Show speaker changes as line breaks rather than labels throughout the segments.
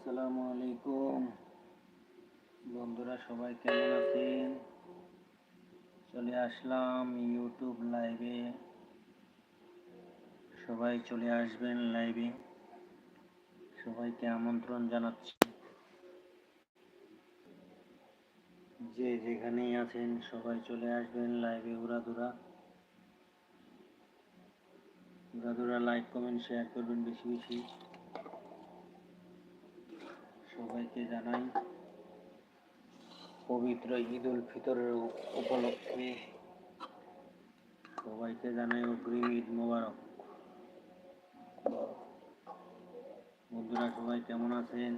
আসসালামু আলাইকুম। বন্ধুরা সবাই কেমন আছেন? চলে আসলাম ইউটিউব লাইভে সবাই চলে আসবেন লাইভে সবাইকে আমন্ত্রণ জানাচ্ছি। যে যেখানেই আছেন, সবাই চলে আসবেন লাইভে উড়াদুরা উড়াদুরা লাইক কমেন্ট শেয়ার করবেন বেশি বেশি। সবাইকে জানাই পবিত্র ঈদ উল ফিতরের উপলক্ষে সবাইকে জানাই অগ্রিম ঈদ মোবারক। বন্ধুরা, সবাই কেমন আছেন?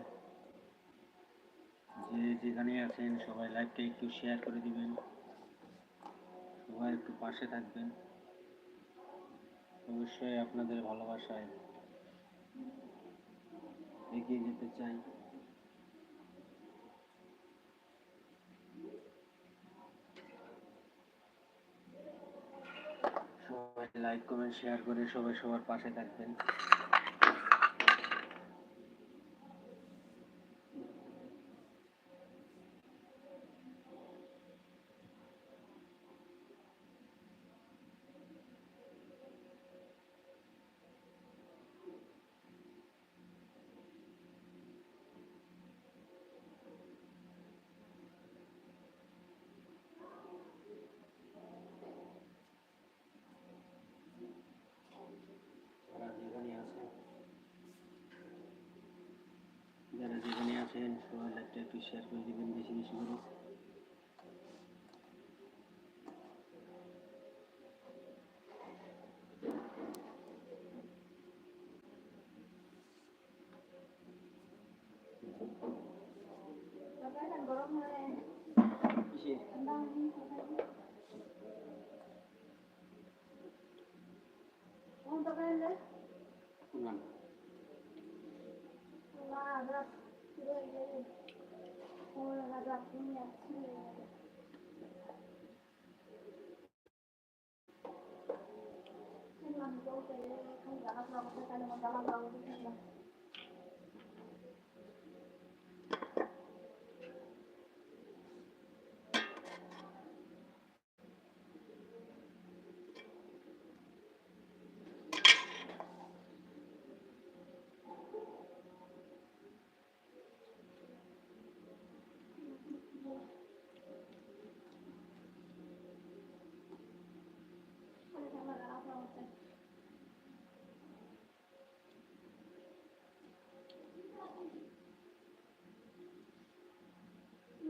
যে যেখানে আছেন, সবাই লাইভটা একটু শেয়ার করে দিবেন। সবাই একটু পাশে থাকবেন। অবশ্যই আপনাদের ভালোবাসায় এগিয়ে যেতে চাই সবাই লাইক কমেন্ট শেয়ার করে সবাই সবার পাশে থাকবেন। লাইকটা একটু শেয়ার করে দিবেন বেশি বেশি করে কিসের? কোন গান?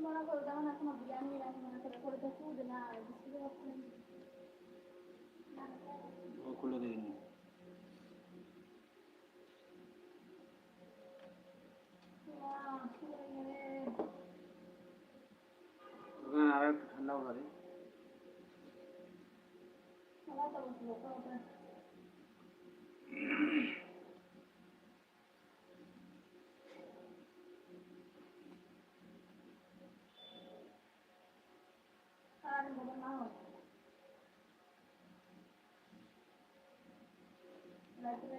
মনে করো যেমন এখন বিরিয়ানি রাখি মনে করে করে তো ফুড না বিস্কুট
ও খুলে দিন ওখানে আর একটু ঠান্ডা হবে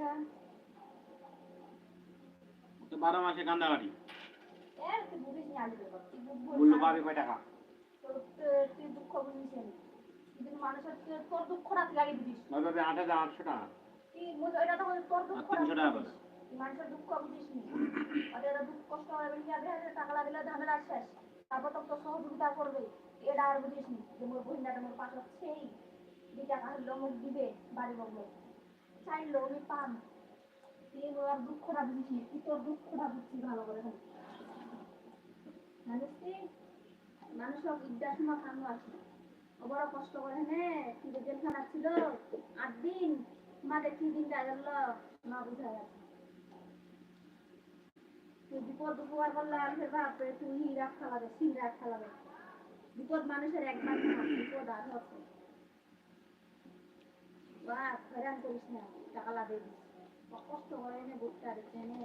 হ্যাঁ
তো বারো মাসে পাবে কয় টাকা?
নি কিন্তু মানুষের
আটশো টাকা। তিনশো টাকা পাবে
দুঃখ বুঝিস নি আর এরা দুঃখ কষ্ট হবে টাকা লাগলে ঝামেলা শেষ। তারপর তো তোর সহযোগিতা করবে এটা আর বুঝিস নি যে মোর বহিনাটা মোর পাশে সেই যে টাকা হলো মুখ দিবে বাড়ি বলব চাইলো আমি পাম। তুই ওর দুঃখটা বুঝিস নি। তুই তোর দুঃখটা বুঝছিস ভালো করে খালি জানিস কি মানুষ হোক ঈদটার সময় খানো আসে বড় কষ্ট করে নে কিন্তু জেলখানা ছিল, আট দিন মাঝে কি দিনটা গেল না বুঝা গেছে। তুই বিপদ উপকার করলে আমি বাপরে, তুই রাখা লাগে সিং রাখা বিপদ মানুষের একমাত্র বিপদ আর হত হয়রান করিস না টাকা লাগে দিস কষ্ট করে নে বুটটা রেখে নে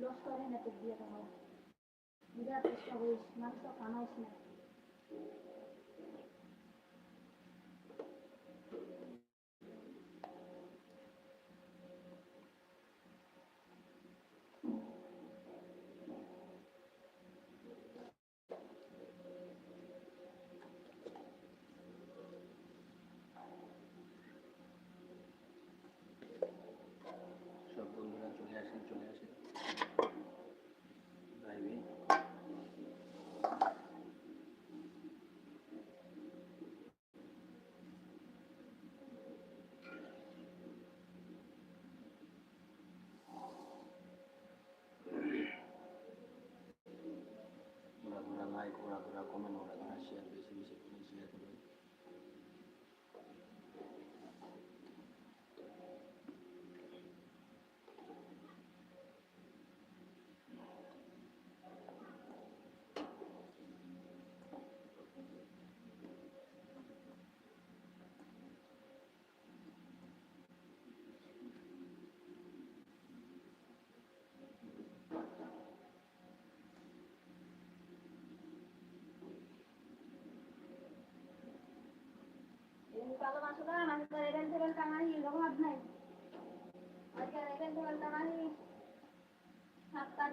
লস করে তোর দিয়ে তোমার বিরাট চেষ্টা করিস মানুষ তো কামাইস না
সব বন্ধুরা চলে আসেন চলে আসেন লাইভে ওরা ঘোরা লাইক ওরা ঘোরা কমেন্ট ওরা ঘোরা শেয়ার বেশি বেশি করে শেয়ার করবেন
এই কালো মাছটা মাছ তো এখান থেকে টাঙাই লাভ নাই আজকে এখান থেকে টাঙাই সাত তার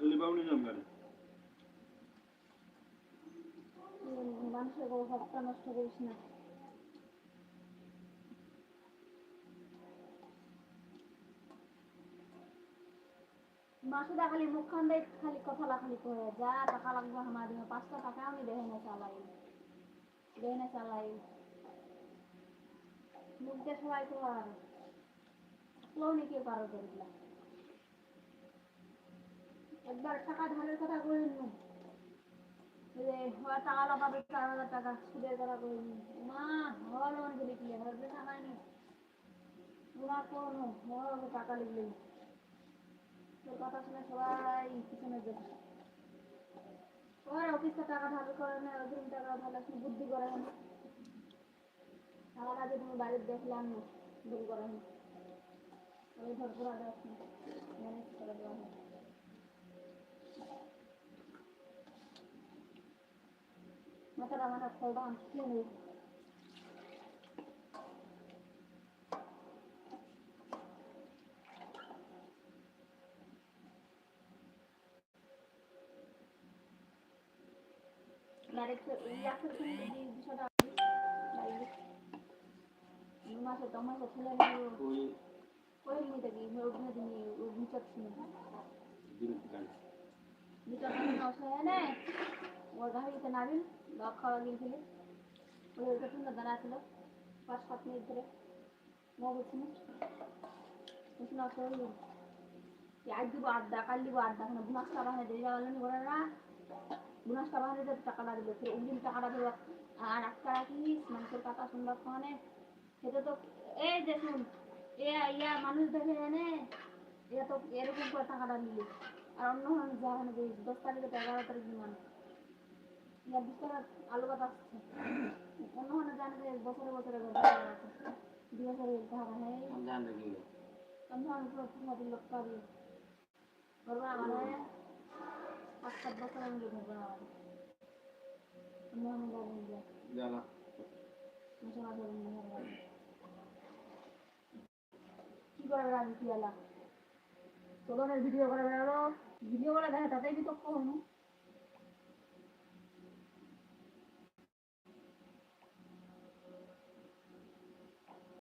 লিবাউনি
মাসুদা খালি মুখখান দেখ খালি কথা খালি কয়ে যা টাকা লাগবে আমার দিনে পাঁচটা টাকা আমি দেহে না চালাই। দেহে না চালাই। মুখ দিয়ে তো আর কেউ কারও করে দিলাম একবার টাকা ধারের কথা করে নিলাম যে হয়, টাকা লাগাবে চার হাজার টাকা, সুদের কথা করে নিলাম মা হওয়ার লোন গেলে কি হবে টাকা নেই ওরা কোনো হওয়ার টাকা লিখলে। তোর কথা শুনে সবাই পিছনে যাবে। ওর অফিসে টাকা ধার করে না ওরকম টাকা ভালো বুদ্ধি করে না। টাকাটা যে তুমি বাড়ির দেখলাম না ভুল করে না। ওই ধর পুরা দেখ ম্যানেজ করে দেওয়া হয় মানে নেই ডাইরেক্ট ইয়াসের থেকে যদি বিষয়টা ডাইরেক্ট মাসে টমাসে ছেলে
ওই
ওই মেয়েটা কি ওখানে তুমি বিচার
গান
বিচার নশয় নে ওর খাওয়া গিয়েছিল ওই ওইটা সুন্দর দাঁড়া ছিল পাঁচ সাত মিনিট ধরে। না। বলছিল বুঝছি না। শরীর আজ দিব আড্ডা, কাল দিব আড্ডা। মানে বুনাসটা বাহিনী দিয়ে যাওয়ালেন বলে না। বুনাসটা বাহিনী দিয়ে টাকাটা দিবে ফের অগ্রিম টাকাটা দেবে। আর একটা রাখিস মানুষের কথা শুনবার মানে সেটা তো এই শুন, এ ইয়া মানুষ দেখে এনে এটা তো এরকম করে টাকাটা নিলে আর অন্য মানুষ যা মানে যে দশ তারিখে এগারো তারিখ বিমান ইয়া টাকা আসছে অন্য জানে যে বছরে বছরে দুই বছরে
আমি রেখে
লোক পাবি পাঁচ সাত বছর আমি লিখে আমার অন্য আমি জানি যে
জ্বালা
মাসে মাসে আমি লিখে দেবো। কি করে বেড়াবি কি তোদের ভিডিও করে বেড়ালো। ভিডিও করে দেখে তাতেই বিতর্ক হনো